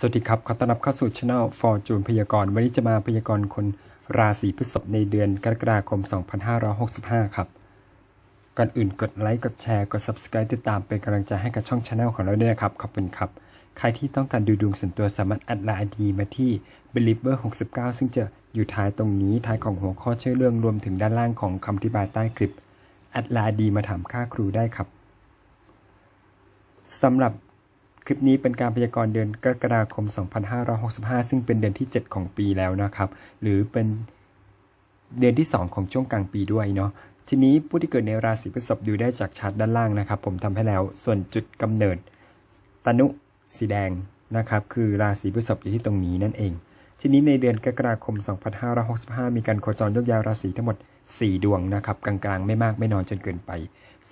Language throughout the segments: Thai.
สวัสดีครับ ขอต้อนรับเข้าสู่ Channel Fortune พยากรณ์ วันนี้จะมาพยากรณ์คนราศีพฤษภในเดือนกรกฎาคม 2565 ครับ ก่อนอื่นกดไลค์ กดแชร์ กด Subscribe ติดตามเป็นกำลังใจให้กับช่อง Channel ของเราด้วยนะครับ ขอบคุณครับ ใครที่ต้องการดูดวงส่วนตัวสามารถแอดไลน์ ID มาที่ believer 69 ซึ่งจะอยู่ท้ายตรงนี้ ท้ายของหัวข้อชื่อเรื่องรวมถึงด้านล่างของคำอธิบายใต้คลิปแอดไลน์ ID มาถามค่าครูได้ครับสำหรับ คลิปนี้เป็นการพยากรณ์เดือนกรกฎาคม 2565 ซึ่งเป็นเดือนที่ 7 ของปีแล้วนะครับ หรือเป็นเดือนที่ 2 ของช่วงกลางปีด้วยเนาะ ทีนี้ผู้ที่เกิดในราศีพฤษภดูได้จากชาร์ตด้านล่างนะครับ ผมทำให้แล้ว ส่วนจุดกำเนิด ตนุสีแดงนะครับ คือราศีพฤษภอยู่ที่ตรงนี้นั่นเอง ทีนี้ในเดือนกรกฎาคม 2565 มีการโคจรยกย้ายราศีทั้งหมด 4 ดวงนะครับกลางๆ ไม่มากไม่น้อยจนเกินไป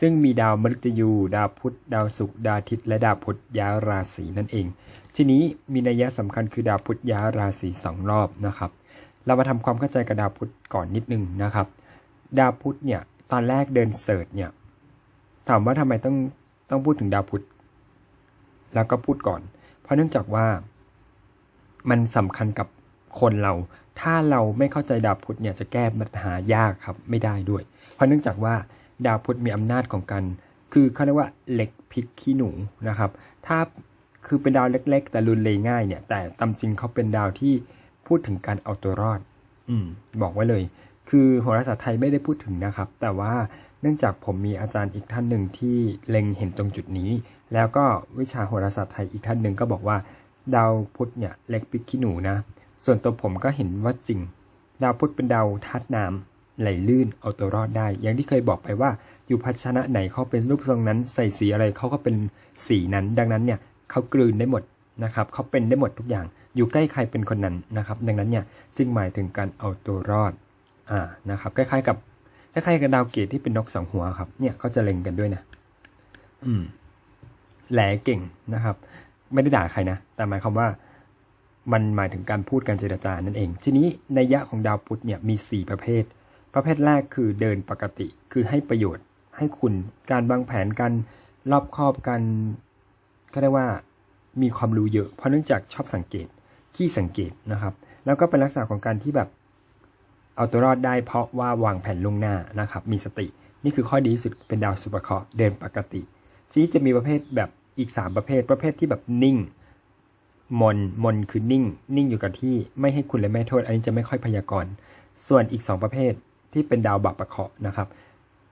ซึ่งมีดาวมฤตยู ดาวพุธ ดาวศุกร์ ดาวอาทิตย์ และดาวพุธย้ายราศีนั่นเอง ทีนี้มีนัยยะสำคัญคือดาวพุธย้ายราศีสองรอบนะครับ เรามาทำความเข้าใจกับดาวพุธก่อนนิดนึงนะครับ ดาวพุธเนี่ยตอนแรกเดินเสิร์ชเนี่ยถามว่าทำไมต้องต้องพูดถึงดาวพุธ แล้วก็พูดก่อน เพราะเนื่องจากว่ามันสำคัญกับ คนเรา ถ้าเราไม่เข้าใจดาวพุธเนี่ยจะแก้ปัญหายากครับไม่ได้ด้วย เพราะเนื่องจากว่าดาวพุธมีอำนาจของการคือเขาเรียกว่าเหล็กพลิกขี้หนูนะครับ ถ้าคือเป็นดาวเล็ก ๆ แต่รุนแรงง่ายเนี่ย แต่ตามจริงเขาเป็นดาวที่พูดถึงการเอาตัวรอด อืม บอกไว้เลย คือโหราศาสตร์ไทยไม่ได้พูดถึงนะครับ แต่ว่าเนื่องจากผมมีอาจารย์อีกท่านหนึ่งที่เล็งเห็นตรงจุดนี้ แล้วก็วิชาโหราศาสตร์ไทยอีกท่านหนึ่งก็บอกว่า ดาวพุธเนี่ยเล็กปิดขี้หนูนะ ส่วนตัวผมก็เห็นว่าจริง ดาวพุธเป็นดาวธาตุน้ำไหลลื่นเอาตัวรอดได้ อย่างที่เคยบอกไปว่าอยู่ภาชนะไหนเขาเป็นรูปทรงนั้น ใส่สีอะไรเขาก็เป็นสีนั้น ดังนั้นเนี่ยเขากลืนได้หมดนะครับเขาเป็นได้หมดทุกอย่าง อยู่ใกล้ใครเป็นคนนั้นนะครับ ดังนั้นเนี่ยจึงหมายถึงการเอาตัวรอดอ่านะครับคล้ายๆกับคล้ายๆกับดาวเกตที่เป็นนกสองหัวครับเนี่ยเขาจะเล็งกันด้วยนะอืมแหลเก่งนะครับ ไม่ได้ด่าใครนะแต่หมายความว่า มันหมายถึงการพูดการเจรจานั่นเอง ทีนี้ในยยะของดาวพุธเนี่ยมี 4 ประเภท ประเภทแรกคือเดินปกติ คือให้ประโยชน์ ให้คุณ การวางแผนการรอบคอบกันก็ได้ว่ามีความรู้เยอะ เพราะเนื่องจากชอบสังเกต ขี้สังเกตนะครับ แล้วก็เป็นลักษณะของการที่แบบเอาตัวรอดได้เพราะว่าวางแผนล่วงหน้านะครับ มีสติ นี่คือข้อดีที่สุดเป็นดาวสุภเคราะห์เดินปกติ ทีนี้จะมีประเภทแบบอีก 3 ประเภท ประเภทที่แบบนิ่ง มนมนคือนิ่ง นิ่งอยู่กับที่ไม่ให้คุณและไม่โทษ อันนี้จะไม่ค่อยพยากรณ์ส่วนอีก 2 ประเภทที่เป็นดาวบาปประเคาะนะครับ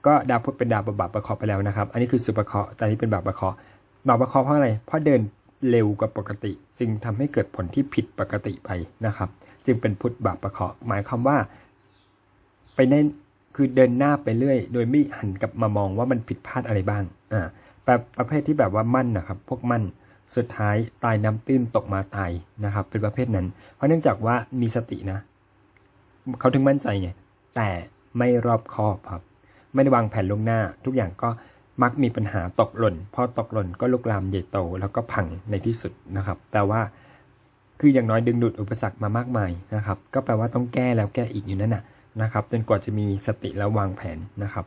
ก็ดาวพุธเป็นดาวบาปประเคาะไปแล้วนะครับ อันนี้คือสุภเคาะแต่อันนี้เป็นบาปประเคาะห์บประเคาะเพราะอะไรเพราะเดินเร็วกว่าปกติ จึงทำให้เกิดผลที่ผิดปกติไปนะครับ จึงเป็นพุทธบาปประเคาะห์หมายความว่า ไปในคือเดินหน้าไปเรื่อย โดยไม่หันกลับมามองว่ามันผิดพลาดอะไรบ้างอ่าแบบประเภทที่แบบว่ามั่นนะครับ พวกมั่น สุดท้ายตายน้ำตื้นตกมาตายนะครับ เป็นประเภทนั้น เพราะเนื่องจากว่ามีสตินะ เขาถึงมั่นใจไง แต่ไม่รอบคอบครับ ไม่ได้วางแผนล่วงหน้า ทุกอย่างก็มักมีปัญหาตกหล่น พอตกหล่นก็ลุกลามใหญ่โต แล้วก็พังในที่สุดนะครับ แปลว่า คืออย่างน้อยดึงดูดอุปสรรคมามากมายนะครับ ก็แปลว่าต้องแก้แล้วแก้อีกอยู่นั่นนะนะครับ จนกว่าจะมีสติและวางแผนนะครับ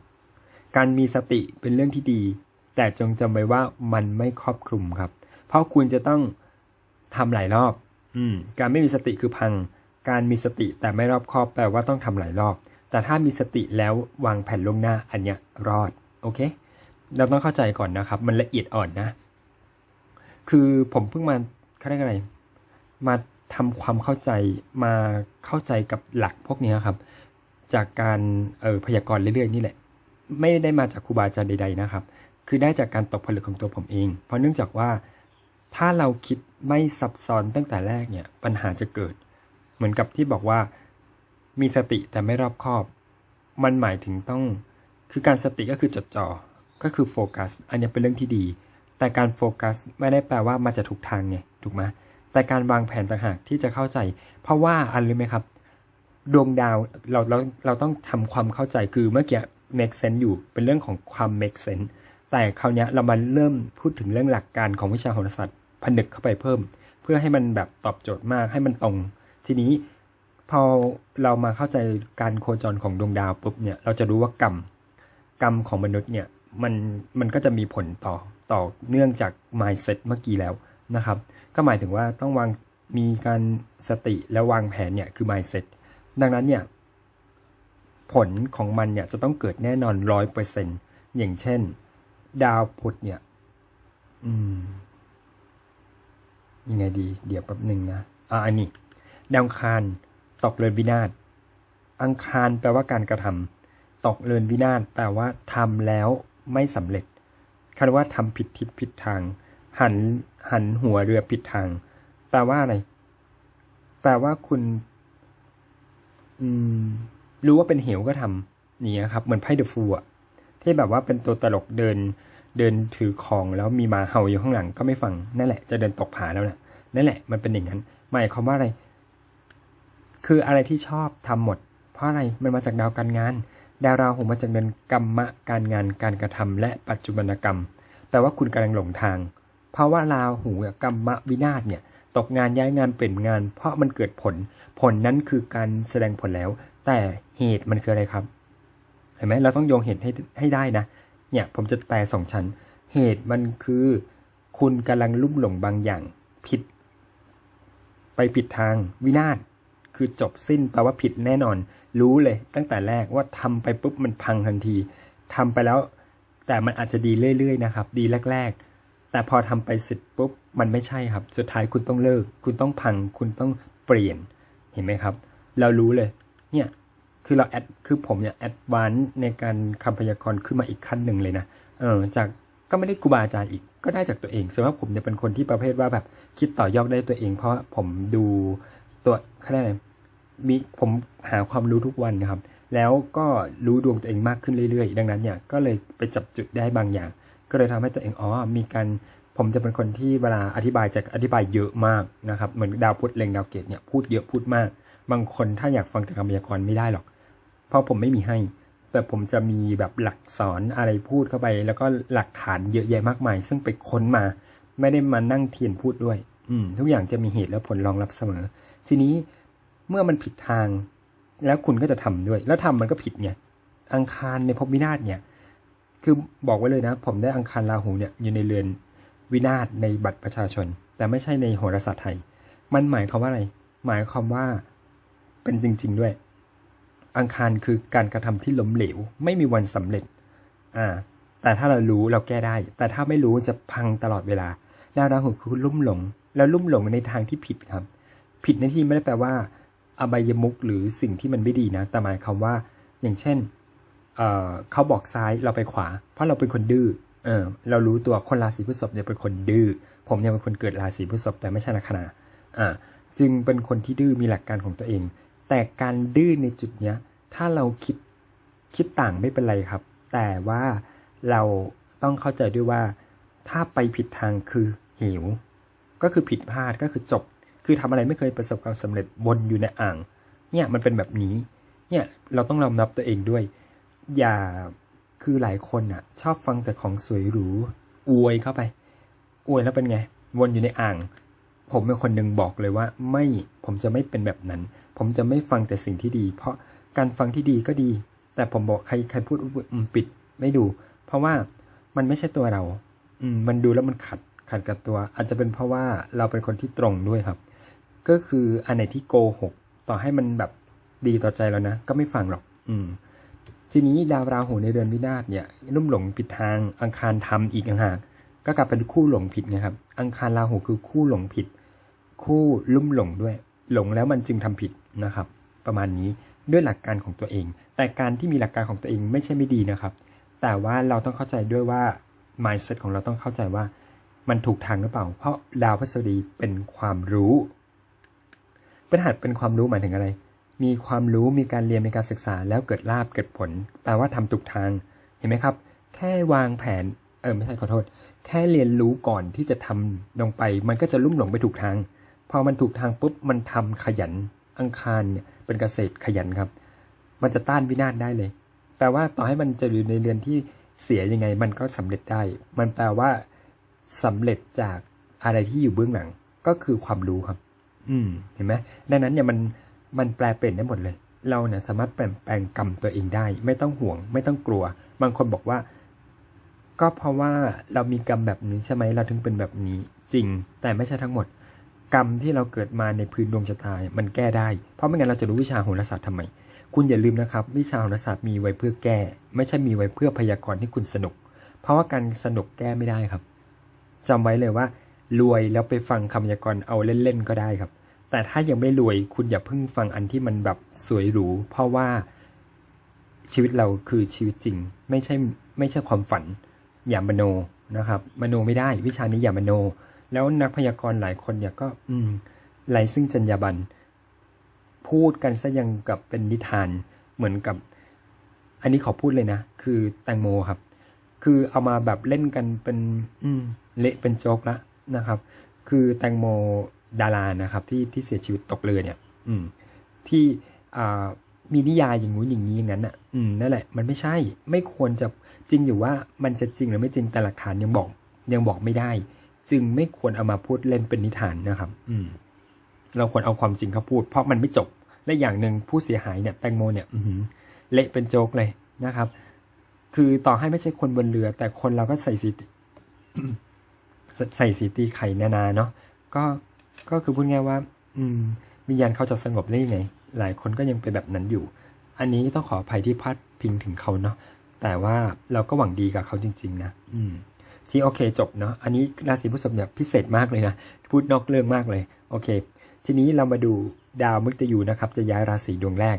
การมีสติเป็นเรื่องที่ดี แต่จงจำไว้ว่ามันไม่ครอบคลุมครับ เพราะคุณจะต้องทำหลายรอบ อืม การไม่มีสติคือพัง การมีสติแต่ไม่รอบคอบแปลว่าต้องทำหลายรอบ แต่ถ้ามีสติแล้ววางแผนล่วงหน้าอันเนี้ยรอด โอเค เราต้องเข้าใจก่อนนะครับ มันละเอียดอ่อนนะ คือผมเพิ่งมาเขาเรียกอะไร มาทำความเข้าใจ มาเข้าใจกับหลักพวกนี้ครับ จากการเออพยากรณ์เรื่อยๆนี่แหละ ไม่ได้มาจากครูบาอาจารย์ใด ๆนะครับ คือได้จากการตกผลึกของตัวผมเอง เพราะเนื่องจากว่า ถ้าเราคิดไม่ซับซ้อนตั้งแต่แรกเนี่ยปัญหาจะเกิด เหมือนกับที่บอกว่า มีสติแต่ไม่รอบคอบ มันหมายถึงต้องคือการสติก็คือจดจ่อก็คือโฟกัส อันนี้เป็นเรื่องที่ดี แต่การโฟกัสไม่ได้แปลว่ามันจะถูกทางไงถูกไหมแต่การวางแผนต่างหากที่จะเข้าใจ เพราะว่าอันรู้ไหมครับ ดวงดาวเราเราเราต้องทำความเข้าใจคือเมื่อกี้ make sense อยู่เป็นเรื่องของความ make sense แต่คราวนี้เรามาเริ่มพูดถึงเรื่องหลักการของวิชาโหราศาสตร์ ผนึกเข้าไปเพิ่ม เพื่อให้มันแบบตอบโจทย์มากให้มันตรง ทีนี้พอเรามาเข้าใจการโคจรของดวงดาวปุ๊บเนี่ยเราจะรู้ว่ากรรมกรรมของมนุษย์เนี่ยมันมันก็จะมีผลต่อต่อเนื่องจาก mindset เมื่อกี้แล้วนะครับ ก็หมายถึงว่าต้องวางมีการสติและวางแผนเนี่ยคือ mindset ดังนั้นเนี่ยผลของมันเนี่ยจะต้องเกิดแน่นอนร้อยเปอร์เซ็นอย่างเช่น ดาวพุธเนี่ย อืม ยังไงดี เดี๋ยวแป๊บหนึ่งนะ อ่าอันนี้ดาวอังคารตกเรือนวินาศ อังคารแปลว่าการกระทำตกเรือนวินาศแปลว่าทำแล้วไม่สำเร็จคำว่าทำผิดทิศผิดทาง หันหันหัวเรือผิดทาง แปลว่าอะไร แปลว่าคุณ อืม รู้ว่าเป็นเหวก็ทำอย่างเงี้ยครับ เหมือนไพ่เดอะฟูอะที่แบบว่าเป็นตัวตลกเดิน เดินถือของแล้วมีหมาเห่าอยู่ข้างหลังก็ไม่ฟังนั่นแหละจะเดินตกผาแล้วนะนั่นแหละมันเป็นอย่างนั้นหมายความว่าอะไร คืออะไรที่ชอบทำหมด เพราะอะไรมันมาจากดาวการงาน ดาวราหูมาจากเดือนกรรมะการงานการกระทำและปัจจุบันกรรมแปลว่าคุณกำลังหลงทาง เพราะว่าราหูกับกรรมะวินาศเนี่ยตกงานย้ายงานเปลี่ยนงาน เพราะมันเกิดผล ผลนั้นคือการแสดงผลแล้ว แต่เหตุมันคืออะไรครับ เห็นไหมเราต้องโยงเหตุให้ให้ได้นะ เนี่ยผมจะแปลสองชั้น เหตุมันคือ คุณกำลังลุ่มหลงบางอย่าง ผิด ไปผิดทางวินาศคือจบสิ้นแปลว่าผิดแน่นอน รู้เลยตั้งแต่แรกว่าทำไปปุ๊บมันพังทันทีทำไปแล้ว แต่มันอาจจะดีเรื่อยๆนะครับ ดีแรก ๆ แต่พอทำไปเสร็จปุ๊บมันไม่ใช่ครับ สุดท้ายคุณต้องเลิก คุณต้องพัง คุณต้องเปลี่ยนเห็นไหมครับ เรารู้เลย เนี่ย คือเราแอดคือผมเนี่ยแอดวานซ์ในการคำพยากรณ์ขึ้นมาอีกขั้นหนึ่งเลยนะเออจากก็ไม่ได้ครูบาอาจารย์อีกก็ได้จากตัวเองส่วนมาผมเนี่ยเป็นคนที่ประเภทว่าแบบคิดต่อยอดได้ตัวเอง เพราะผมดูตัวเขาเรียกอะไรมีผมหาความรู้ทุกวันนะครับ แล้วก็รู้ดวงตัวเองมากขึ้นเรื่อยๆ ดังนั้นเนี่ยก็เลยไปจับจุดได้บางอย่าง ก็เลยทำให้ตัวเองอ๋อมีการผมจะเป็นคนที่เวลาอธิบายจะอธิบายเยอะมากนะครับเหมือนดาวพุธเล็งดาวเกตเนี่ยพูดเยอะพูดมาก บางคนถ้าอยากฟังแต่คำพยากรณ์ไม่ได้หรอก เพราะผมไม่มีให้ แต่ผมจะมีแบบหลักสอนอะไรพูดเข้าไป แล้วก็หลักฐานเยอะแยะมากมาย ซึ่งไปค้นมา ไม่ได้มานั่งเทียนพูดด้วย อืม ทุกอย่างจะมีเหตุและผลรองรับเสมอ ทีนี้เมื่อมันผิดทาง แล้วคุณก็จะทำด้วย แล้วทำมันก็ผิดไงอังคารในภพวินาศเนี่ย คือบอกไว้เลยนะ ผมได้อังคารราหูเนี่ยอยู่ในเรือนวินาศในบัตรประชาชน แต่ไม่ใช่ในโหราศาสตร์ไทย มันหมายความว่าอะไร หมายความว่าเป็นจริง ๆด้วย อังคารคือการกระทำที่ล้มเหลว ไม่มีวันสำเร็จ อ่า แต่ถ้าเรารู้เราแก้ได้ แต่ถ้าไม่รู้จะพังตลอดเวลาดาวราหูคือลุ่มหลง แล้วลุ่มหลงในทางที่ผิดครับ ผิดในที่ไม่ได้แปลว่า อบายมุกหรือสิ่งที่มันไม่ดีนะ แต่หมายความว่า อย่างเช่นเอ่อเขาบอกซ้ายเราไปขวา เพราะเราเป็นคนดื้อ เออ เรารู้ตัวคนราศีพฤษภเนี่ยเป็นคนดื้อ ผมเนี่ยเป็นคนเกิดราศีพฤษภแต่ไม่ใช่ลัคนา อ่า จึงเป็นคนที่ดื้อมีหลักการของตัวเอง แต่การดื้อในจุดเนี้ย ถ้าเราคิดคิดต่างไม่เป็นไรครับ แต่ว่าเราต้องเข้าใจด้วยว่า ถ้าไปผิดทางคือเหวก็คือผิดพลาดก็คือจบ คือทำอะไรไม่เคยประสบความสำเร็จบนอยู่ในอ่าง เนี่ยมันเป็นแบบนี้ เนี่ยเราต้องยอมรับตัวเองด้วย อย่าคือหลายคนอะ ชอบฟังแต่ของสวยหรูอวยเข้าไป อวยแล้วเป็นไง วนอยู่ในอ่าง ผมเป็นคนหนึ่งบอกเลยว่าไม่ผมจะไม่เป็นแบบนั้น ผมจะไม่ฟังแต่สิ่งที่ดี เพราะการฟังที่ดีก็ดี แต่ผมบอกใครใครพูดปิดไม่ดู เพราะว่ามันไม่ใช่ตัวเรา อืมมันดูแล้วมันขัดขัดกับตัว อาจจะเป็นเพราะว่าเราเป็นคนที่ตรงด้วยครับ ก็คืออันไหนที่โกหกต่อให้มันแบบดีต่อใจแล้วนะ ก็ไม่ฟังหรอก อืม ทีนี้ดาวราหูในเดือนวินาศเนี่ยลุ่มหลงผิดทางอังคารทำอีกต่างหาก ก็กลับเป็นคู่หลงผิดไงครับ อังคารราหูคือคู่หลงผิด คู่ลุ่มหลงด้วย หลงแล้วมันจึงทำผิดนะครับ ประมาณนี้ด้วยหลักการของตัวเอง แต่การที่มีหลักการของตัวเองไม่ใช่ไม่ดีนะครับ แต่ว่าเราต้องเข้าใจด้วยว่า mindset ของเราต้องเข้าใจว่า มันถูกทางหรือเปล่า เพราะดาวพฤษฎีเป็นความรู้ป็นหัดเป็นความรู้หมายถึงอะไร มีความรู้มีการเรียนมีการศึกษาแล้วเกิดลาบเกิดผล แปลว่าทำถูกทาง เห็นไหมครับ แค่วางแผน ออไม่ใช่ขอโทษ แค่เรียนรู้ก่อนที่จะทำลงไป มันก็จะลุ่มหลงไปถูกทาง พอมันถูกทางปุ๊บมันทำขยันอังคารเนี่ยเป็นเกษตรขยันครับ มันจะต้านวินาศได้เลย แปลว่าต่อให้มันจะอยู่ในเรือนที่เสียยังไง มันก็สำเร็จได้ มันแปลว่าสำเร็จจากอะไรที่อยู่เบื้องหลังก็คือความรู้ครับ อืม เห็นไหมดังนั้นเนี่ยมันมันแปลเปลี่ยนได้หมดเลย เราเนี่ยสามารถเปลี่ยนแปลงกรรมตัวเองได้ ไม่ต้องห่วง ไม่ต้องกลัว บางคนบอกว่า ก็เพราะว่าเรามีกรรมแบบนี้ใช่ไหมเราถึงเป็นแบบนี้จริง แต่ไม่ใช่ทั้งหมด กรรมที่เราเกิดมาในพื้นดวงชะตายมันแก้ได้ เพราะไม่งั้นเราจะรู้วิชาโหราศาสตร์ทำไม คุณอย่าลืมนะครับ วิชาโหราศาสตร์มีไว้เพื่อแก้ ไม่ใช่มีไว้เพื่อพยากรณ์ให้คุณสนุก เพราะว่าการสนุกแก้ไม่ได้ครับจำไว้เลยว่า รวยแล้วไปฟังคำพยากรณ์เอาเล่นๆก็ได้ครับ แต่ถ้ายังไม่รวยคุณอย่าเพิ่งฟังอันที่มันแบบสวยหรูเพราะว่าชีวิตเราคือชีวิตจริง ไม่ใช่ไม่ใช่ความฝัน อย่ามโนนะครับมโนไม่ได้วิชานี้อย่ามโน แล้วนักพยากรณ์หลายคนเนี่ยก็ อืมไรซึ่งจรรยาบรรณพูดกันซะยังกับเป็นนิทานเหมือนกับ อันนี้ขอพูดเลยนะ คือแตงโมครับ คือเอามาแบบเล่นกันเป็น อืม เละเป็นโจ๊กละนะครับ คือแตงโมดารานะครับ ที่ที่เสียชีวิตตกเรือเนี่ย อืม ที่อ่า มีนิยายอย่างงู้นอย่างนี้อย่างนั้นอะ อืมนั่นแหละ มันไม่ใช่ ไม่ควรจะจริงอยู่ว่ามันจะจริงหรือไม่จริงแต่หลักฐานยังบอก ยังบอกไม่ได้ จึงไม่ควรเอามาพูดเล่นเป็นนิทานนะครับ อืม เราควรเอาความจริงเขาพูด เพราะมันไม่จบ และอย่างหนึ่งผู้เสียหายเนี่ยแตงโมเนี่ยอืเละเป็นโจกเลยนะครับ คือต่อให้ไม่ใช่คนบนเรือ แต่คนเราก็ใส่สีใส่สีตีไข่นานาเนาะก็ก็คือพูดง่ายว่า อืมวิญญาณเขาจะสงบได้ยังไง หลายคนก็ยังเป็นแบบนั้นอยู่ อันนี้ต้องขออภัยที่พลาดพิงถึงเขาเนาะแต่ว่าเราก็หวังดีกับเขาจริง ๆ นะ อืมที่โอเคจบเนาะอันนี้ราศีพฤษภเนี่ยพิเศษมากเลยนะพูดนอกเรื่องมากเลย โอเค ทีนี้เรามาดูดาวมฤตยูนะครับ จะย้ายราศีดวงแรก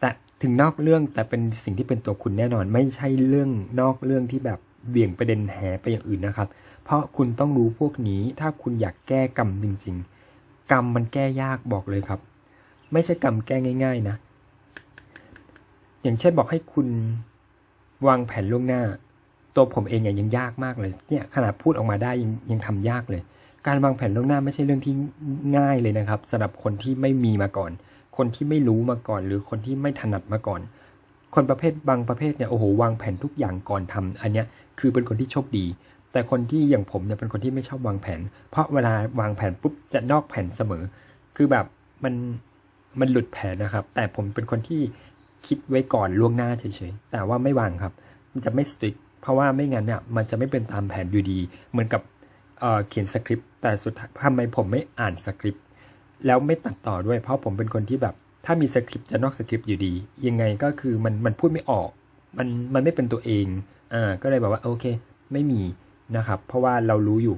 แต่ถึงนอกเรื่องแต่เป็นสิ่งที่เป็นตัวคุณแน่นอน ไม่ใช่เรื่องนอกเรื่องที่แบบเบี่ยงประเด็นแหไปอย่างอื่นนะครับ เพราะคุณต้องรู้พวกนี้ถ้าคุณอยากแก้กรรมจริง ๆ กรรมมันแก้ยากบอกเลยครับ ไม่ใช่กรรมแก้ง่าย ๆ นะ อย่างเช่นบอกให้คุณวางแผนล่วงหน้า ตัวผมเองเนี่ยยังยากมากเลย เนี่ยขนาดพูดออกมาได้ยังยังทำยากเลย การวางแผนล่วงหน้าไม่ใช่เรื่องที่ง่ายเลยนะครับสำหรับคนที่ไม่มีมาก่อน คนที่ไม่รู้มาก่อน หรือคนที่ไม่ถนัดมาก่อน คนประเภทบางประเภทเนี่ยโอ้โหวางแผนทุกอย่างก่อนทำอันเนี้ยคือเป็นคนที่โชคดี แต่คนที่อย่างผมเนี่ยเป็นคนที่ไม่ชอบวางแผน เพราะเวลาวางแผนปุ๊บจะนอกแผนเสมอ คือแบบมัน มันหลุดแผนนะครับ แต่ผมเป็นคนที่คิดไว้ก่อนล่วงหน้าเฉยๆ แต่ว่าไม่วางครับ มันจะไม่สตริกเพราะว่าไม่งั้นเนี่ยมันจะไม่เป็นตามแผนอยู่ดี เหมือนกับเเขียนสคริปต์แต่สุดท้ายทำไมผมไม่อ่านสคริปต์แล้วไม่ตัดต่อด้วย เพราะผมเป็นคนที่แบบ ถ้ามีสคริปต์จะนอกสคริปต์อยู่ดี ยังไงก็คือมันมันพูดไม่ออก มันมันไม่เป็นตัวเองอ่าก็เลยแบบว่าโอเค ไม่มีนะครับ เพราะว่าเรารู้อยู่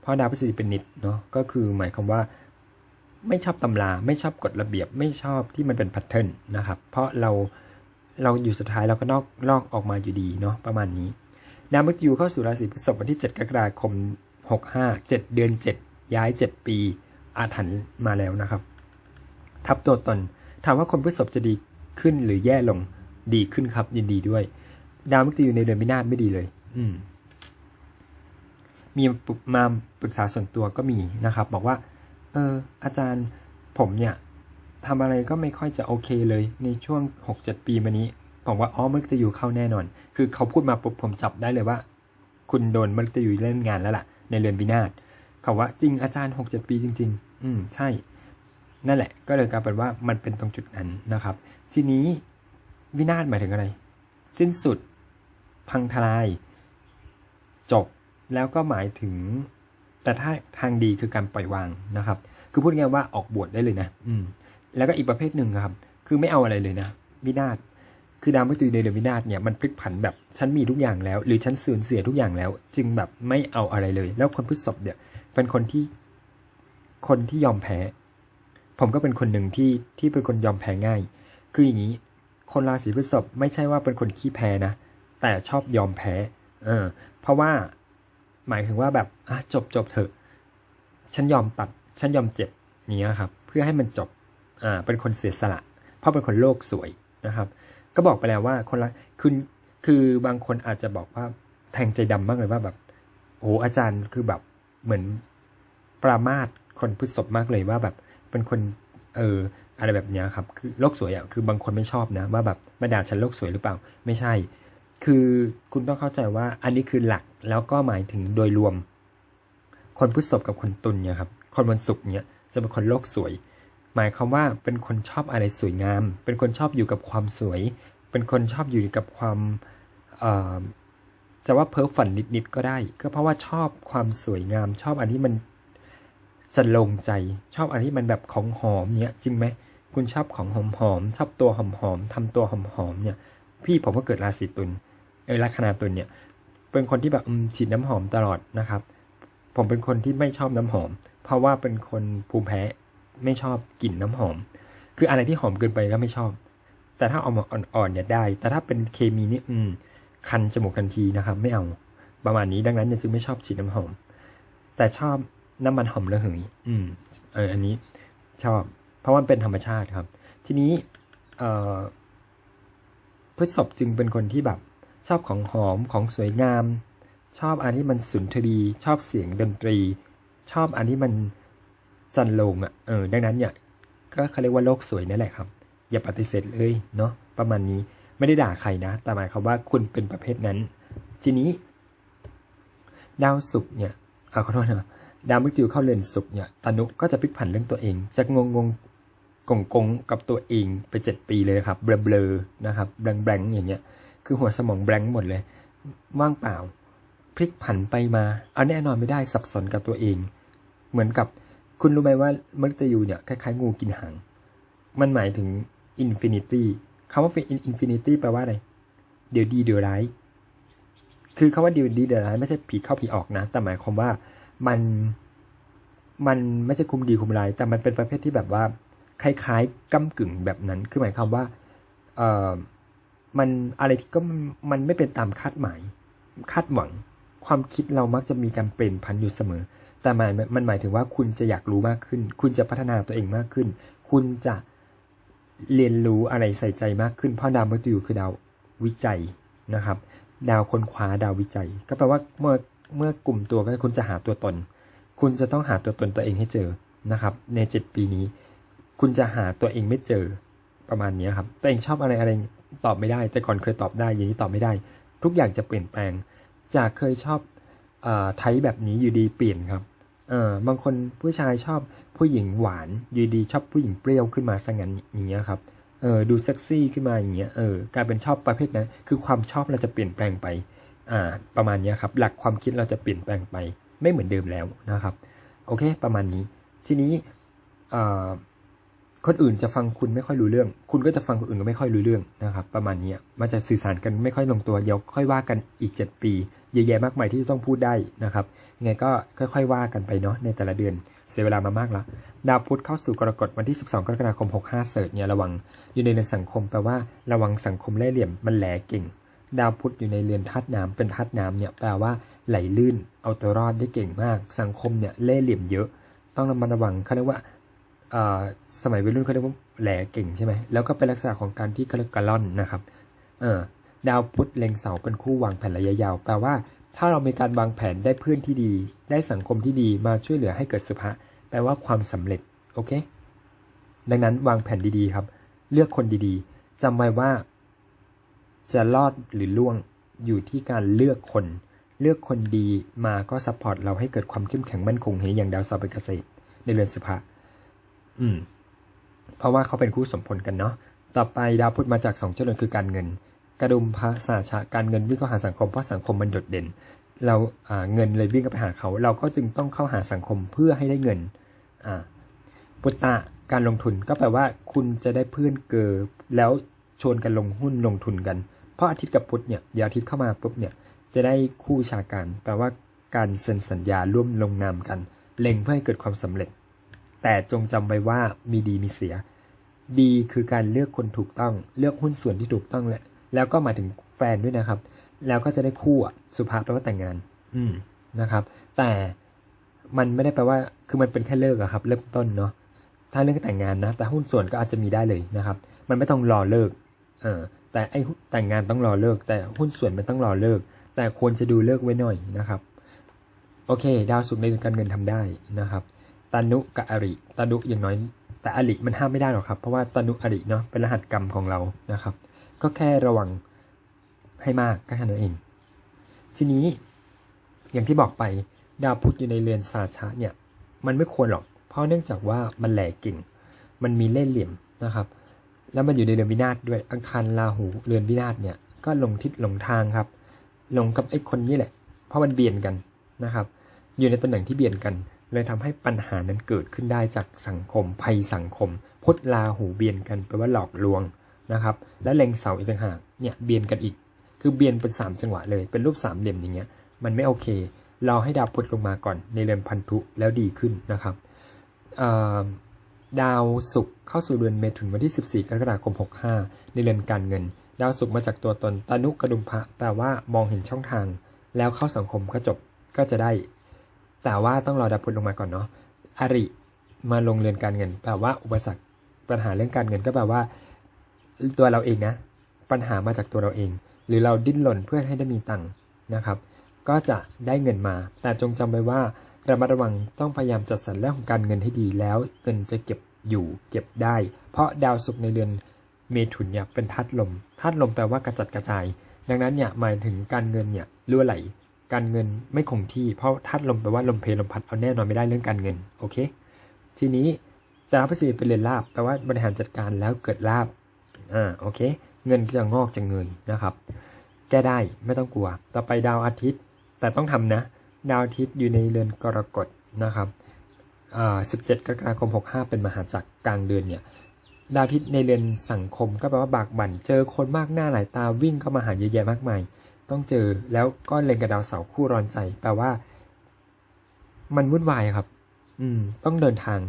เพราะดาวพฤษฎีเป็นนิดเนาะก็คือหมายความว่า ไม่ชอบตำราไม่ชอบกฎระเบียบไม่ชอบที่มันเป็นแพทเทิร์นนะครับ เพราะเราเราอยู่สุดท้ายเราก็นอกลอกออกมาอยู่ดีเนาะประมาณนี้ดาวมฤตยูเข้าสู่ราศีพฤษภวันที่ 7 กรกฎาคม 65 7 เดือน 7 ย้าย 7 ปี อาถรรพ์มาแล้วนะครับ ทับตัวตน ถามว่าคนพฤษภจะดีขึ้นหรือแย่ลงดีขึ้นครับ ยินดีด้วย ดาวมฤตยูในเดือนมินาศไม่ดีเลย อืม มีมาปรึกษาส่วนตัวก็มีนะครับ บอกว่า เออ อาจารย์ผมเนี่ยทำอะไรก็ไม่ค่อยจะโอเคเลยในช่วง 6-7 ปีมานี้ ผมว่าอ๋อมฤตยูเข้าแน่นอน คือเขาพูดมาปุ๊บผมจับได้เลยว่า คุณโดนมฤตยูเล่นงานแล้วล่ะ ในเรือนวินาศเขาว่าจริงอาจารย์ 6-7 ปีจริง ๆ อืมใช่ นั่นแหละ ก็เลยกลายเป็นว่ามันเป็นตรงจุดนั้นนะครับ ทีนี้วินาศหมายถึงอะไร สิ้นสุด พังทลาย จบแล้วก็หมายถึง แต่ถ้าทางดีคือการปล่อยวางนะครับ คือพูดง่ายว่าออกบวชได้เลยนะ อืม แล้วก็อีกประเภทหนึ่งครับ คือไม่เอาอะไรเลยนะวินาศคือดาวมฤตยูในเดือนวินาศเนี่ยมันพลิกผันแบบฉันมีทุกอย่างแล้ว หรือฉันสูญเสียทุกอย่างแล้ว จึงแบบไม่เอาอะไรเลย แล้วคนพฤษภเนี่ยเป็นคนที่คนที่ยอมแพ้ ผมก็เป็นคนหนึ่งที่ที่เป็นคนยอมแพ้ง่าย คืออย่างนี้ คนราศีพฤษภไม่ใช่ว่าเป็นคนขี้แพ้นะแต่ชอบยอมแพ้ เออ เพราะว่า หมายถึงว่าแบบอะจบจบเถอะ ฉันยอมตัด ฉันยอมเจ็บอย่างเงี้ยครับ เพื่อให้มันจบอ่าเป็นคนเสียสละ เพราะเป็นคนโลกสวยนะครับ ก็บอกไปแล้วว่าคนละคือคือบางคนอาจจะบอกว่าแทงใจดำมากเลยว่าแบบโอ้อาจารย์คือแบบเหมือนปรามาสคนพฤษภมากเลยว่าแบบเป็นคนเอออะไรแบบเนี้ยครับ คือโลกสวยอะคือบางคนไม่ชอบนะ ว่าแบบมาด่าฉันโลกสวยหรือเปล่า ไม่ใช่ คือคุณต้องเข้าใจว่าอันนี้คือหลักแล้วก็หมายถึงโดยรวม คนพฤษภกับคนตุลเนี่ยครับคนวันศุกร์เนี่ยจะเป็นคนโลกสวย หมายความว่าเป็นคนชอบอะไรสวยงาม เป็นคนชอบอยู่กับความสวย เป็นคนชอบอยู่กับความจะว่าเพ้อฝันนิดๆก็ได้ ก็เพราะว่าชอบความสวยงาม ชอบอันที่มันจะลงใจ ชอบอันที่มันแบบของหอมเนี้ยจริงไหมคุณชอบของหอมหอมๆชอบตัวหอมหอมๆทำตัวหอมหอมๆเนี่ย พี่ผมก็เกิดราศีตุล เออลัคนาตุลเนี่ย เป็นคนที่แบบฉีดน้ำหอมตลอดนะครับ ผมเป็นคนที่ไม่ชอบน้ำหอม เพราะว่าเป็นคนภูมิแพ้ไม่ชอบกลิ่นน้ำหอม คืออะไรที่หอมเกินไปก็ไม่ชอบ แต่ถ้าเอามาอ่อนๆเนี่ยได้ แต่ถ้าเป็นเคมีนี่อืมคันจมูกทันทีนะครับ ไม่เอาประมาณนี้ดังนั้นจึงไม่ชอบฉีดน้ำหอม แต่ชอบน้ำมันหอมระเหยอืมเอออันนี้ชอบ เพราะว่ามันเป็นธรรมชาติครับ ทีนี้เอ่อพฤษภจึงเป็นคนที่แบบ ชอบของหอมของสวยงาม ชอบอันที่มันสุนทรีชอบเสียงดนตรี ชอบอันที่มันจันโลงอะเออดังนั้นเนี่ยก็เขาเรียกว่าโลกสวยนั่นแหละครับ อย่าปฏิเสธเลยเนาะประมาณนี้ไม่ได้ด่าใครนะ แต่หมายความว่าคุณเป็นประเภทนั้น ทีนี้ ดาวศุกร์เนี่ยเอาขอโทษนะดาวมฤตยูเข้าเรือนศุกร์เนี่ยตานุก็จะพลิกผันเรื่องตัวเอง จะงงงกงกงกับตัวเองไปเจ็ดปีเลยครับ เบลเบลอๆนะครับแบงแบงอย่างเงี้ย คือหัวสมองแบงหมดเลย ว่างเปล่า พลิกผันไปมาเอาแน่นอนไม่ได้สับสนกับตัวเอง เหมือนกับคุณรู้ไหมว่ามฤตยูเนี่ยคล้ายๆงูกินหาง มันหมายถึงอินฟินิตี้คำว่าอินฟินิตี้แปลว่าอะไร เดี๋ยวดีเดี๋ยวร้าย คือคาว่าเดี๋ยวดีเดี๋ยวร้ายไม่ใช่ผีเข้าผีออกนะ แต่หมายความว่ามันมันไม่ใช่คุมดีคุมร้าย แต่มันเป็นประเภทที่แบบว่า คล้ายๆก้ากึ่งแบบนั้น คือหมายความว่า เออ มันอะไรที่ก็มันไม่เป็นตามคาดหมาย คาดหวัง ความคิดเรามักจะมีการเปลี่ยนพันอยู่เสมอ แต่หมายมันหมายถึงว่าคุณจะอยากรู้มากขึ้น คุณจะพัฒนาตัวเองมากขึ้น คุณจะเรียนรู้อะไรใส่ใจมากขึ้น เพราะดาวมฤตยูคือดาววิจัยนะครับ ดาวค้นคว้าดาววิจัย ก็แปลว่าเมื่อเมื่อกลุ่มตัวก็คุณจะหาตัวตน คุณจะต้องหาตัวตนตัวเองให้เจอนะครับ ในเจ็ดปีนี้ คุณจะหาตัวเองไม่เจอประมาณนี้ครับ ตัวเองชอบอะไรอะไร ตอบไม่ได้ แต่ก่อนเคยตอบได้อย่างนี้ตอบไม่ได้ ทุกอย่างจะเปลี่ยนแปลง จากเคยชอบอ่อไทยแบบนี้อยู่ดีเปลี่ยนครับเออบางคนผู้ชายชอบผู้หญิงหวานอยู่ดีชอบผู้หญิงเปรี้ยวขึ้นมาซะงั้นอย่างเงี้ยครับเออดูเซ็กซี่ขึ้นมาอย่างเงี้ยเออกลายเป็นชอบประเภทนั้น คือความชอบเราจะเปลี่ยนแปลงไปอ่าประมาณเนี้ยครับหลักความคิดเราจะเปลี่ยนแปลงไป ไม่เหมือนเดิมแล้วนะครับ โอเค ประมาณนี้ ทีนี้อ่า คนอื่นจะฟังคุณไม่ค่อยรู้เรื่อง คุณก็จะฟังคนอื่นก็ไม่ค่อยรู้เรื่องนะครับ ประมาณนี้มันจะสื่อสารกันไม่ค่อยลงตัวเดี๋ยวค่อยว่ากันอีก 7 ปีเยอะแยะมากมายที่จะต้องพูดได้นะครับยังไงก็ค่อย ๆ ว่ากันไปเนาะในแต่ละเดือนเสียเวลามามากแล้ว ดาวพุธเข้าสู่กรกฎวันที่ 12 กรกฎาคม 65 เสิร์ชเนี่ยระวัง อยู่ในเรือนสังคมแปลว่าระวังสังคมเล่ห์เหลี่ยมมันแหลเก่ง ดาวพุธอยู่ในเรือนธาตุน้ำเป็นธาตุน้ำเนี่ยแปลว่าไหลลื่นเอาตัวรอดได้เก่งมาก สังคมเนี่ยเล่ห์เหลี่ยมเยอะ ต้องระมัดระวังเขาเรียกว่า สมัยวัยรุ่นเขาเรียกว่าแหลเก่งใช่ไหมแล้วก็เป็นลักษณะของการที่เขาเรียกกะล่อนนะครับเออดาวพุธเล็งเสาเป็นคู่วางแผนระยะยาวแปลว่า ถ้าเรามีการวางแผนได้เพื่อนที่ดี ได้สังคมที่ดีมาช่วยเหลือให้เกิดสุภะแปลว่าความสำเร็จโอเค ดังนั้นวางแผนดีๆครับ เลือกคนดีๆจำไว้ว่า จะรอดหรือล่วงอยู่ที่การเลือกคน เลือกคนดีมาก็ซัพพอร์ตเราให้เกิดความเข้มแข็งมั่นคงเห็นอย่างดาวเสาเป็นเกษตรในเรือนสุภะ อืม เพราะว่าเขาเป็นคู่สมพลกันเนาะ ต่อไปดาวพุธมาจากสองเจริญคือการเงิน กระดุมพระสาชะการเงินวิ่งเข้าหาสังคมเพราะสังคมมันโดดเด่น เราเงินเลยวิ่งเข้าไปหาเขา เราก็จึงต้องเข้าหาสังคมเพื่อให้ได้เงิน อ่า ปุตตะการลงทุนก็แปลว่าคุณจะได้เพื่อนเกอแล้วชวนกันลงหุ้นลงทุนกัน เพราะอาทิตย์กับพุธเนี่ยเดี๋ยวอาทิตย์เข้ามาปุ๊บเนี่ยจะได้คู่ชาการแปลว่าการเซ็นสัญญาร่วมลงนามกัน เล็งเพื่อให้เกิดความสำเร็จ แต่จงจำไว้ว่ามีดีมีเสีย ดีคือการเลือกคนถูกต้อง เลือกหุ้นส่วนที่ถูกต้องแหละ แล้วก็หมายถึงแฟนด้วยนะครับ แล้วก็จะได้คู่อะสุภาพแปลว่าแต่งงาน อืมนะครับ แต่มันไม่ได้แปลว่า คือมันเป็นแค่เลิกอะครับ เริ่มต้นเนาะ ถ้าเรื่องแต่งงานนะ แต่หุ้นส่วนก็อาจจะมีได้เลยนะครับ มันไม่ต้องรอเลิก เออ แต่ไอ้หุ้นแต่งงานต้องรอเลิก แต่หุ้นส่วนมันต้องรอเลิก แต่ควรจะดูเลิกไว้หน่อยนะครับ โอเค ดาวศุกร์ในเรื่องการเงินทำได้นะครับ ตานุกับอริตานุอย่างน้อย แต่อริมันห้ามไม่ได้หรอกครับ เพราะว่าตานุอริเนาะเป็นรหัสกรรมของเรานะครับ ก็แค่ระวังให้มากก็แค่นั้นเอง ทีนี้อย่างที่บอกไปดาวพุธอยู่ในเรือนสาชะเนี่ยมันไม่ควรหรอก เพราะเนื่องจากว่ามันแหลกกิ่ง มันมีเล่ห์เหลี่ยมนะครับ แล้วมันอยู่ในเรือนวินาศด้วยอังคารราหูเรือนวินาศเนี่ยก็ลงทิศหลงทางครับหลงกับไอ้คนนี้แหละ เพราะมันเบียนกันนะครับ อยู่ในตำแหน่งที่เบียนกัน เลยทำให้ปัญหานั้นเกิดขึ้นได้จากสังคมภัยสังคมพุทธลาหูเบียนกันแปลว่าหลอกลวงนะครับ และเล็งเสาอีกต่างหากเนี่ยเบียนกันอีก คือเบียนเป็นสามจังหวะเลย เป็นรูปสามเหลี่ยมอย่างเงี้ย มันไม่โอเค เราให้ดาวพุธลงมาก่อนในเรือนพันธุแล้วดีขึ้นนะครับดาวศุกร์เข้าสู่เรือนเมถุนวันที่ 14 กรกฎาคม 65 ในเรือนการเงิน ดาวศุกร์มาจากตัวตนตานุกระดุมพระแปลว่ามองเห็นช่องทาง แล้วเข้าสังคมก็จบก็จะได้ แต่ว่าต้องรอดาวพุธลงมาก่อนเนาะอริมาลงเรือนการเงินแปลว่าอุปสรรคปัญหาเรื่องการเงินก็แปลว่า ตัวเราเองนะ ปัญหามาจากตัวเราเอง หรือเราดิ้นรนเพื่อให้ได้มีตังค์นะครับ ก็จะได้เงินมา แต่จงจำไว้ว่าระมัดระวังต้องพยายามจัดสรรเรื่องของการเงินให้ดีแล้ว เงินจะเก็บอยู่เก็บได้ เพราะดาวศุกร์ในเรือนเมถุนเนี่ยเป็นธาตุลมธาตุลมแปลว่ากระจัดกระจาย ดังนั้นเนี่ยหมายถึงการเงินเนี่ยรั่วไหล การเงินไม่คงที่เพราะธาตุลมแปลว่าลมเพลลมพัดเอาแน่นอนไม่ได้เรื่องการเงินโอเค ทีนี้ดาวพฤษฎีเป็นเรือนลาบแปลว่าบริหารจัดการแล้วเกิดลาบอ่าโอเค เงินจะงอกจะเงยนะครับ แก้ได้ไม่ต้องกลัว ต่อไปดาวอาทิตย์ แต่ต้องทำนะ ดาวอาทิตย์อยู่ในเรือนกรกฎนะครับอ่า17กรกฎาคม65เป็นมหาจักรกลางเดือนเนี่ยดาวอาทิตย์ในเรือนสังคมก็แปลว่าบากบั่น เจอคนมากหน้าหลายตาวิ่งเข้ามาหาเยอะแยะมากมาย ต้องเจอแล้วก็เล็งกับดาวเสาร์คู่ร้อนใจ แปลว่า มันวุ่นวายครับ อืม ต้องเดินทาง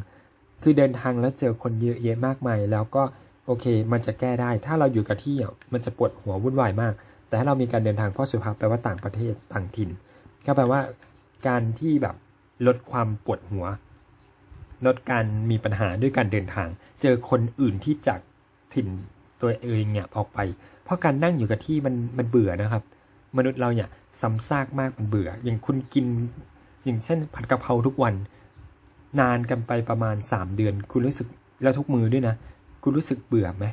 คือเดินทางแล้วเจอคนเยอะแยะมากมาย แล้วก็โอเค มันจะแก้ได้ ถ้าเราอยู่กับที่อะมันจะปวดหัววุ่นวายมาก แต่ถ้าเรามีการเดินทางเพ่อสุภาพแปลว่าต่างประเทศต่างถิ่น ก็แปลว่า การที่แบบลดความปวดหัว ลดการมีปัญหาด้วยการเดินทาง เจอคนอื่นที่จากถิ่นตัวเองเนี่ยออกไป เพราะการนั่งอยู่กับที่มันมันเบื่อนะครับ มนุษย์เราเนี่ยซ้ำซากมากเบื่อ อย่างคุณกิน อย่างเช่นผัดกะเพราทุกวัน นานกันไปประมาณ 3 เดือน คุณรู้สึกแล้วทุกมือด้วยนะ คุณรู้สึกเบื่อไหม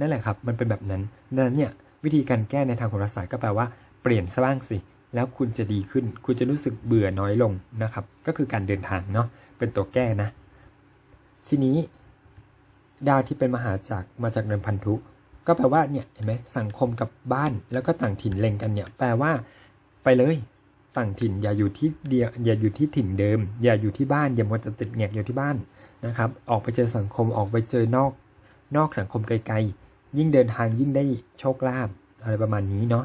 นั่นแหละครับ มันเป็นแบบนั้นดังนั้นเนี่ยวิธีการแก้ในทางโหราศาสตร์ก็แปลว่าเปลี่ยนซะบ้างสิ แล้วคุณจะดีขึ้น คุณจะรู้สึกเบื่อน้อยลงนะครับ ก็คือการเดินทางเนาะเป็นตัวแก้นะ ทีนี้ดาวที่เป็นมหาจักรมาจากเรือนพันธุ ก็แปลว่าเนี่ยเห็นไหมสังคมกับบ้านแล้วก็ต่างถิ่นเล็งกันเนี่ย แปลว่า ไปเลย ต่างถิ่นอย่าอยู่ที่เดียวอย่าอยู่ที่ถิ่นเดิม อย่าอยู่ที่บ้านอย่ามัวแต่ติดแงกอยู่ที่บ้านนะครับ ออกไปเจอสังคมออกไปเจอนอก นอกสังคมไกลๆ ยิ่งเดินทางยิ่งได้โชคลาภอะไรประมาณนี้เนาะ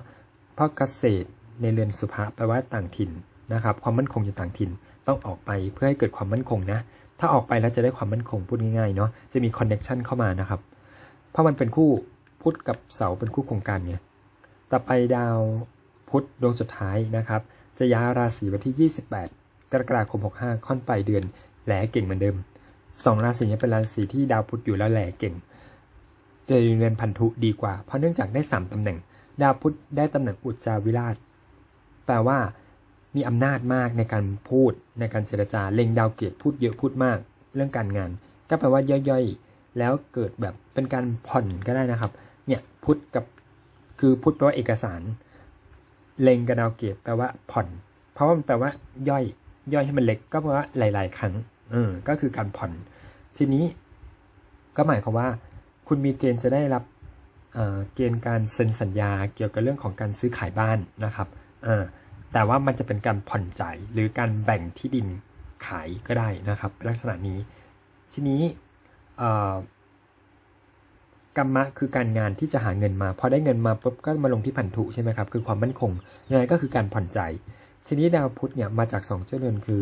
เพราะเกษตรในเรือนสุภาแปลว่าต่างถิ่นนะครับ ความมั่นคงอยู่ต่างถิ่นต้องออกไปเพื่อให้เกิดความมั่นคงนะ ถ้าออกไปแล้วจะได้ความมั่นคงพูดง่ายๆเนาะจะมีคอนเน็ชันเข้ามานะครับ เพราะมันเป็นคู่ พุธกับเสาร์เป็นคู่โครงการไงต่อไปดาวพุธดวงสุดท้ายนะครับ จะย้ายราศีวันที่ 28 กรกฎาคม 65 ค่อนไปเดือนแหลเก่งเหมือนเดิมสองราศีนี้เป็นราศีที่ดาวพุธอยู่แล้วแหลเก่ง จะอยู่ในเรือนพันธุดีกว่า เพราะเนื่องจากได้3ตำแหน่ง ดาวพุธได้ตำแหน่งอุจจาวิราช แปลว่ามีอำนาจมากในการพูดในการเจรจาเล็งดาวเกตพูดเยอะพูดมาก เรื่องการงาน ก็แปลว่าย่อยๆ แล้วเกิดแบบเป็นการผ่อนก็ได้นะครับ เนี่ยพุทธกับคือพุทธแปลว่าเอกสาร เลงกับดาวเกตแปลว่าผ่อน เพราะว่ามันแปลว่า ย่อยย่อยให้มันเล็กก็แปลว่าหลาย ๆ ครั้งเออก็คือการผ่อน ทีนี้ก็หมายความว่า คุณมีเกณฑ์จะได้รับเอ่อเกณฑ์การเซ็นสัญญาเกี่ยวกับเรื่องของการซื้อขายบ้านนะครับเออแต่ว่ามันจะเป็นการผ่อนจ่ายหรือการแบ่งที่ดินขายก็ได้นะครับ ลักษณะนี้ ทีนี้เอ่อ กรรมะคือการงานที่จะหาเงินมา พอได้เงินมาปุ๊บก็มาลงที่พันธุใช่ไหมครับ คือความมั่นคง ยังไงก็คือการผ่อนใจ ทีนี้ดาวพุธเนี่ยมาจากสองเจ้าเรือนคือ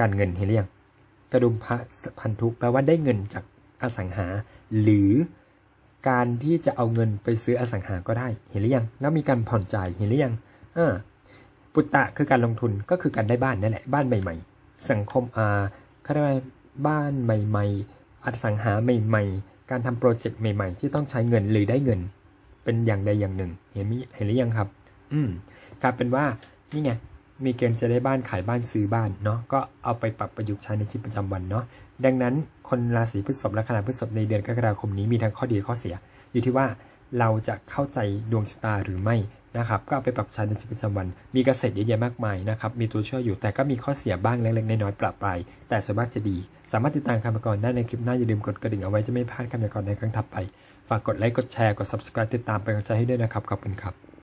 การเงินเห็นหรือยังกระดุมพระพันธุแปลว่าได้เงินจากอสังหา หรือการที่จะเอาเงินไปซื้ออสังหาก็ได้เห็นหรือยัง แล้วมีการผ่อนจ่ายเห็นหรือยังเออปุตตะคือการลงทุนก็คือการได้บ้านนั่นแหละบ้านใหม่ ๆ สังคมอ่าเขาเรียกว่าบ้านใหม่ ๆ อสังหาใหม่ ๆ การทำโปรเจกต์ใหม่ ๆ ที่ต้องใช้เงินหรือได้เงิน เป็นอย่างใดอย่างหนึ่ง เห็นมเห็นหรือยังครับ อืมกลายเป็นว่านี่ไงมีเกณฑ์จะได้บ้านขายบ้านซื้อบ้านเนาะก็เอาไปปรับประยุกต์ใช้ในชีวิตประจำวันเนาะดังนั้นคนราศีพฤษภและคณะพฤษภในเดือนกรกฎาคมนี้มีทั้งข้อดีข้อเสีย อยู่ที่ว่าเราจะเข้าใจดวงชะตาหรือไม่ นะครับก็เอาไปปรับใช้ในชีวิตประจำวัน มีเกษตรเยอะแยะมากมายนะครับมีตัวช่วยอยู่แต่ก็มีข้อเสียบ้างเล็กๆน้อยๆปรับปรายแต่ส่วนมากจะดี สามารถติดตามคำพยากรณ์ได้ในคลิปหน้าอย่าลืมกดกระดิ่งเอาไว้จะไม่พลาดคำพยากรณ์ในครั้งถัดไป ฝากกดไลค์กดแชร์กด subscribe ติดตามเป็นกำลังใจให้ด้วยนะครับขอบคุณครับ